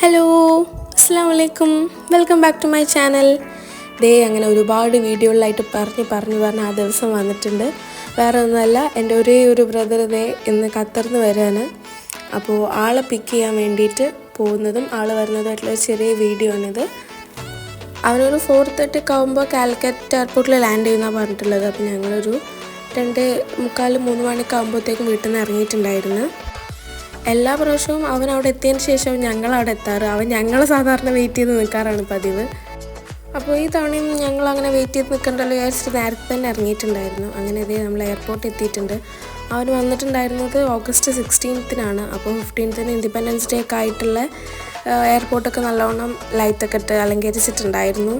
Hello അസ്സാം വലൈക്കും welcome back to my channel ദേ അങ്ങനെ ഒരുപാട് വീഡിയോകളിലായിട്ട് പറഞ്ഞ് പറഞ്ഞ് പറഞ്ഞ് ആ ദിവസം വന്നിട്ടുണ്ട്. വേറെ ഒന്നുമല്ല എന്റെ ഒരേ ഒരു ബ്രദർ ദേ ഇന്ന് ഖത്തറിന്ന് വരാണ്. അപ്പോൾ ആളെ പിക്ക് ചെയ്യാൻ വേണ്ടിയിട്ട് പോകുന്നതും ആൾ വരുന്നതായിട്ടുള്ള ചെറിയ വീഡിയോ ആണിത്. അവനൊരു ഫോർ തേർട്ടി ഒക്കെ ആകുമ്പോൾ കാലിക്കറ്റ് എയർപോർട്ടിൽ ലാൻഡ് ചെയ്യുന്നതാണ് പറഞ്ഞിട്ടുള്ളത്. അപ്പോൾ ഞങ്ങളൊരു രണ്ട് മുക്കാൽ മൂന്ന് മണിയൊക്കെ ആകുമ്പോഴത്തേക്കും വീട്ടിൽ നിന്ന് ഇറങ്ങിയിട്ടുണ്ടായിരുന്നു. എല്ലാ പ്രാവശ്യവും അവൻ അവിടെ എത്തിയതിന് ശേഷം ഞങ്ങൾ അവിടെ എത്താറ്. അവൻ ഞങ്ങൾ സാധാരണ വെയിറ്റ് ചെയ്ത് നിൽക്കാറാണ് പതിവ്. അപ്പോൾ ഈ തവണയും ഞങ്ങൾ അങ്ങനെ വെയിറ്റ് ചെയ്ത് നിൽക്കണ്ടല്ലോ വിചാരിച്ചിട്ട് നേരത്തെ തന്നെ ഇറങ്ങിയിട്ടുണ്ടായിരുന്നു. അങ്ങനെ ഇതേ നമ്മൾ എയർപോർട്ട് എത്തിയിട്ടുണ്ട്. അവൻ വന്നിട്ടുണ്ടായിരുന്നത് ഓഗസ്റ്റ് സിക്സ്റ്റീൻത്തിനാണ് അപ്പോൾ ഫിഫ്റ്റീൻത്തിന് ഇൻഡിപെൻഡൻസ് ഡേ ഒക്കെ ആയിട്ടുള്ള എയർപോർട്ടൊക്കെ നല്ലവണ്ണം ലൈറ്റൊക്കെ ഇട്ട് അലങ്കരിച്ചിട്ടുണ്ടായിരുന്നു.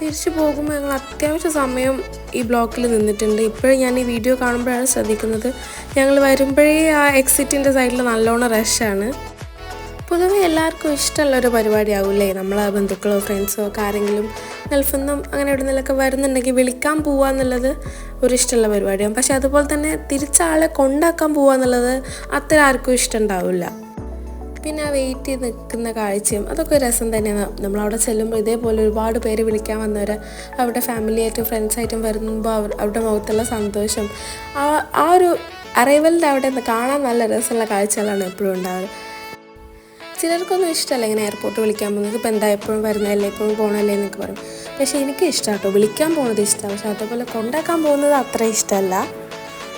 തിരിച്ചു പോകുമ്പോൾ ഞങ്ങൾ അത്യാവശ്യ സമയം ഈ ബ്ലോക്കിൽ നിന്നിട്ടുണ്ട്. ഇപ്പോഴും ഞാൻ ഈ വീഡിയോ കാണുമ്പോഴാണ് ശ്രദ്ധിക്കുന്നത്. ഞങ്ങൾ വരുമ്പോഴേ ആ എക്സിറ്റിന്റെ സൈഡിൽ നല്ലോണം റഷാണ് പൊതുവെ എല്ലാവർക്കും ഇഷ്ടമുള്ള ഒരു പരിപാടിയാവില്ലേ? നമ്മളെ ബന്ധുക്കളോ ഫ്രണ്ട്സോ ഒക്കെ ആരെങ്കിലും ഗൾഫിൽ അങ്ങനെ എവിടെ നിന്നൊക്കെ വരുന്നുണ്ടെങ്കിൽ വിളിക്കാൻ പോവുക എന്നുള്ളത് ഒരു ഇഷ്ടമുള്ള പരിപാടിയാണ്. പക്ഷെ അതുപോലെ തന്നെ തിരിച്ചാളെ കൊണ്ടാക്കാൻ പോവുക എന്നുള്ളത് അത്ര ആർക്കും ഇഷ്ടമുണ്ടാവില്ല പിന്നെ ആ വെയിറ്റ് ചെയ്ത് നിൽക്കുന്ന കാഴ്ചയും അതൊക്കെ രസം തന്നെയാണ്. നമ്മളവിടെ ചെല്ലുമ്പോൾ ഇതേപോലെ ഒരുപാട് പേര് വിളിക്കാൻ വന്നവർ അവരുടെ ഫാമിലിയായിട്ടും ഫ്രണ്ട്സായിട്ടും വരുമ്പോൾ അവർ അവരുടെ മുഖത്തുള്ള സന്തോഷം ആ ആ ഒരു അറൈവലിന്റെ അവിടെ കാണാൻ നല്ല രസമുള്ള കാഴ്ചകളാണ് എപ്പോഴും ഉണ്ടാവുക. ചിലർക്കൊന്നും ഇഷ്ടമല്ല ഇങ്ങനെ എയർപോർട്ട് വിളിക്കാൻ പോകുന്നത്. ഇപ്പോൾ എന്താ എപ്പോഴും വരുന്നതല്ലേ എപ്പോഴും പോകണമല്ലേ എന്നൊക്കെ പറയും. പക്ഷേ എനിക്ക് ഇഷ്ടമാണ് കേട്ടോ. വിളിക്കാൻ പോകുന്നത് ഇഷ്ടമാണ്. പക്ഷേ അതേപോലെ കൊണ്ടാക്കാൻ പോകുന്നത് അത്ര ഇഷ്ടമല്ല.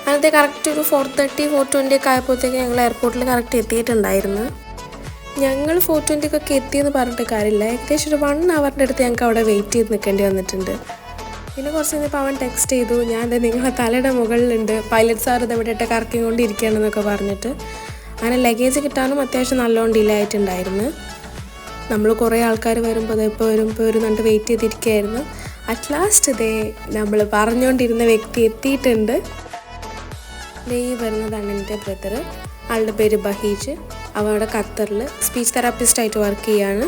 അന്നത്തെ കറക്റ്റ് ഒരു ഫോർ തേർട്ടി ഫോർ ട്വന്റി ഒക്കെ ആയപ്പോഴത്തേക്ക് ഞങ്ങൾ എയർപോർട്ടിൽ കറക്റ്റ് എത്തിയിട്ടുണ്ടായിരുന്നു. ഞങ്ങൾ ഫോർ ട്വന്റിക്കൊക്കെ എത്തിയെന്ന് പറഞ്ഞിട്ട് കാര്യമില്ല. ഏകദേശം ഒരു വൺ അവറിന്റെ അടുത്ത് ഞങ്ങൾക്ക് അവിടെ വെയിറ്റ് ചെയ്ത് നിൽക്കേണ്ടി വന്നിട്ടുണ്ട്. പിന്നെ കുറച്ച് കഴിഞ്ഞപ്പോൾ അവൻ ടെക്സ്റ്റ് ചെയ്തു ഞാൻ നിങ്ങളെ തലയുടെ മുകളിലുണ്ട്. പൈലറ്റ് സാർ ഇത് ഇവിടെ കറക്കിക്കൊണ്ടിരിക്കുകയാണെന്നൊക്കെ പറഞ്ഞിട്ട് അങ്ങനെ ലഗേജ് കിട്ടാനും അത്യാവശ്യം നല്ലോണം ഡിലേ ആയിട്ടുണ്ടായിരുന്നു. നമ്മൾ കുറേ ആൾക്കാർ വരുമ്പോൾ ഇപ്പോൾ വരും ഇപ്പോൾ വരും എന്നിട്ട് വെയിറ്റ് ചെയ്തിരിക്കുകയായിരുന്നു. അറ്റ് ലാസ്റ്റ് ഇതേ നമ്മൾ പറഞ്ഞുകൊണ്ടിരുന്ന വ്യക്തി എത്തിയിട്ടുണ്ട്. ദേ ഈ വരുന്നതാണ് എന്റെ ബ്രദർ ആളുടെ പേര് ബഹീജ്. അവ അവിടെ ഖത്തറിൽ സ്പീച്ച് തെറാപ്പിസ്റ്റായിട്ട് വർക്ക് ചെയ്യാണ്.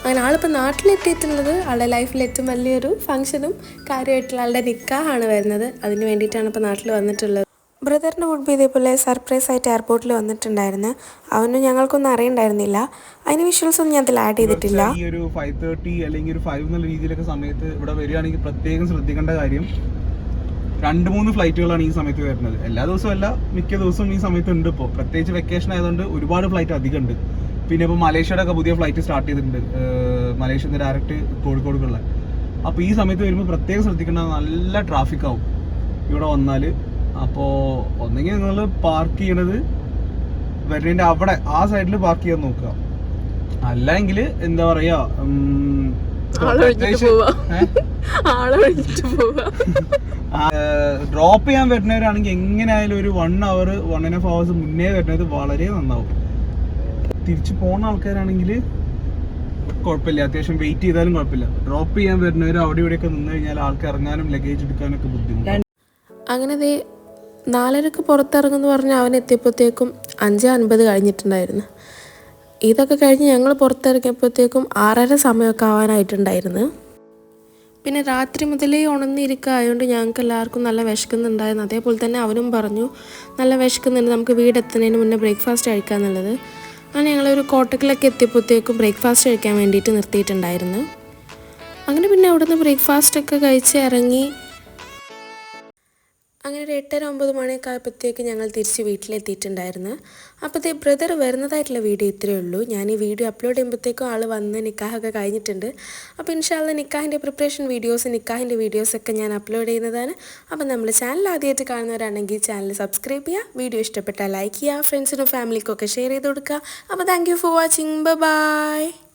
അങ്ങനെ ആളിപ്പോൾ നാട്ടിലെത്തിയിട്ടുള്ളത് ആളുടെ ലൈഫിൽ ഏറ്റവും വലിയൊരു ഫംഗ്ഷനും കാര്യമായിട്ടുള്ള ആളുടെ നിക്കാഹാണ് വരുന്നത്. അതിന് വേണ്ടിയിട്ടാണ് ഇപ്പോൾ നാട്ടിൽ വന്നിട്ടുള്ളത്. ബ്രദറിന്റെ മുൻപ് ഇതേപോലെ സർപ്രൈസ് ആയിട്ട് എയർപോർട്ടിൽ വന്നിട്ടുണ്ടായിരുന്നു. അവനും ഞങ്ങൾക്കൊന്നും അറിയണ്ടായിരുന്നില്ല. അതിന് വിഷ്വൽസ് ഒന്നും ഞാൻ അതിൽ ആഡ് ചെയ്തിട്ടില്ല. ഈ ഒരു ഫൈവ് തേർട്ടി അല്ലെങ്കിൽ ഒരു ഫൈവ് എന്നുള്ള രീതിയിലൊക്കെ സമയത്ത് ഇവിടെ വരികയാണെങ്കിൽ പ്രത്യേകം ശ്രദ്ധിക്കേണ്ട കാര്യം രണ്ട് മൂന്ന് ഫ്ലൈറ്റുകളാണ് ഈ സമയത്ത് വരുന്നത്. എല്ലാ ദിവസവും അല്ല മിക്ക ദിവസവും ഈ സമയത്ത് ഉണ്ട് ഇപ്പോൾ പ്രത്യേകിച്ച് വെക്കേഷൻ ആയതുകൊണ്ട് ഒരുപാട് ഫ്ലൈറ്റ് അധികം ഉണ്ട് പിന്നെ ഇപ്പോൾ മലേഷ്യയുടെ ഒക്കെ പുതിയ ഫ്ലൈറ്റ് സ്റ്റാർട്ട് ചെയ്തിട്ടുണ്ട്. മലേഷ്യ നിന്ന് ഡയറക്റ്റ് കോഴിക്കോടുള്ള അപ്പോൾ ഈ സമയത്ത് വരുമ്പോൾ പ്രത്യേകം ശ്രദ്ധിക്കേണ്ട നല്ല ട്രാഫിക് ആവും. ഇവിടെ വന്നാൽ അപ്പോൾ ഒന്നെങ്കിൽ നിങ്ങൾ പാർക്ക് ചെയ്യണത് വരുന്നതിന്റെ അവിടെ ആ സൈഡിൽ പാർക്ക് ചെയ്യാൻ നോക്കുക. അല്ലെങ്കിൽ എന്താ പറയാ ഉം, ഏ? ഡ്രോപ്പ് ചെയ്യാൻ വരുന്നവരാണെങ്കിൽ എങ്ങനെയായാലും ഒരു one our one and half hours മുന്നേ വരുന്നത് വളരെ നന്നാവും. തിരിച്ചു പോണ ആൾക്കാരാണെങ്കിൽ കുഴപ്പമില്ല. അത്യാവശ്യം വെയിറ്റ് ചെയ്താലും കുഴപ്പമില്ല. ഡ്രോപ്പ് ചെയ്യാൻ വരുന്നവർ അവിടെ ഇവിടെയൊക്കെ നിന്ന് കഴിഞ്ഞാൽ ആൾക്ക് ഇറങ്ങാനും ലഗേജ് എടുക്കാനൊക്കെ ബുദ്ധിമുട്ടാണ്. അങ്ങനെ ദേ നാലരക്ക് പുറത്തിറങ്ങുമെന്ന് പറഞ്ഞ് അവൻ എത്തിയപ്പോഴത്തേക്കും അഞ്ച് അൻപത് കഴിഞ്ഞിട്ടുണ്ടായിരുന്നു. ഇതൊക്കെ കഴിഞ്ഞ് ഞങ്ങൾ പുറത്തിറങ്ങിയപ്പോഴത്തേക്കും ആറര സമയമൊക്കെ ആവാനായിട്ടുണ്ടായിരുന്നു. പിന്നെ രാത്രി മുതലേ ഉണർന്നിരിക്കുക ആയതുകൊണ്ട് ഞങ്ങൾക്ക് എല്ലാവർക്കും നല്ല വിശക്കുന്നുണ്ടായിരുന്നു. അതേപോലെ തന്നെ അവനും പറഞ്ഞു നല്ല വിശക്കുന്നുണ്ട് നമുക്ക് വീടെത്തുന്നതിന് മുന്നേ ബ്രേക്ക്ഫാസ്റ്റ് കഴിക്കാമെന്നുള്ളത് അങ്ങനെ ഞങ്ങളൊരു കോട്ടക്കിലൊക്കെ എത്തിയപ്പോഴത്തേക്കും ബ്രേക്ക്ഫാസ്റ്റ് കഴിക്കാൻ വേണ്ടിയിട്ട് നിർത്തിയിട്ടുണ്ടായിരുന്നു. അങ്ങനെ പിന്നെ അവിടുന്ന് ബ്രേക്ക്ഫാസ്റ്റൊക്കെ കഴിച്ച് ഇറങ്ങി അങ്ങനെ ഒരു എട്ടര ഒമ്പത് മണിയൊക്കെ ആയപ്പോഴത്തേക്ക് ഞങ്ങൾ തിരിച്ച് വീട്ടിലെത്തിയിട്ടുണ്ടായിരുന്നു. അപ്പോഴത്തെ ബ്രദർ വരുന്നതായിട്ടുള്ള വീഡിയോ ഇത്രയേ ഉള്ളൂ. ഞാൻ ഈ വീഡിയോ അപ്ലോഡ് ചെയ്യുമ്പോഴത്തേക്കും ആൾ വന്ന് നിക്കാഹൊക്കെ കഴിഞ്ഞിട്ടുണ്ട്. അപ്പോൾ ഇൻഷാല്ല നിക്കാഹിന്റെ പ്രിപ്പറേഷൻ വീഡിയോസ് നിക്കാഹിന്റെ വീഡിയോസൊക്കെ ഞാൻ അപ്ലോഡ് ചെയ്യുന്നതാണ്. അപ്പോൾ നമ്മൾ ചാനൽ ആദ്യമായിട്ട് കാണുന്നവരാണെങ്കിൽ ചാനൽ സബ്സ്ക്രൈബ് ചെയ്യുക. വീഡിയോ ഇഷ്ടപ്പെട്ടാൽ ലൈക്ക് ചെയ്യുക. ഫ്രണ്ട്സിനും ഫാമിലിക്കും ഒക്കെ ഷെയർ ചെയ്ത് കൊടുക്കുക. അപ്പോൾ താങ്ക് ഫോർ വാച്ചിങ് ബൈ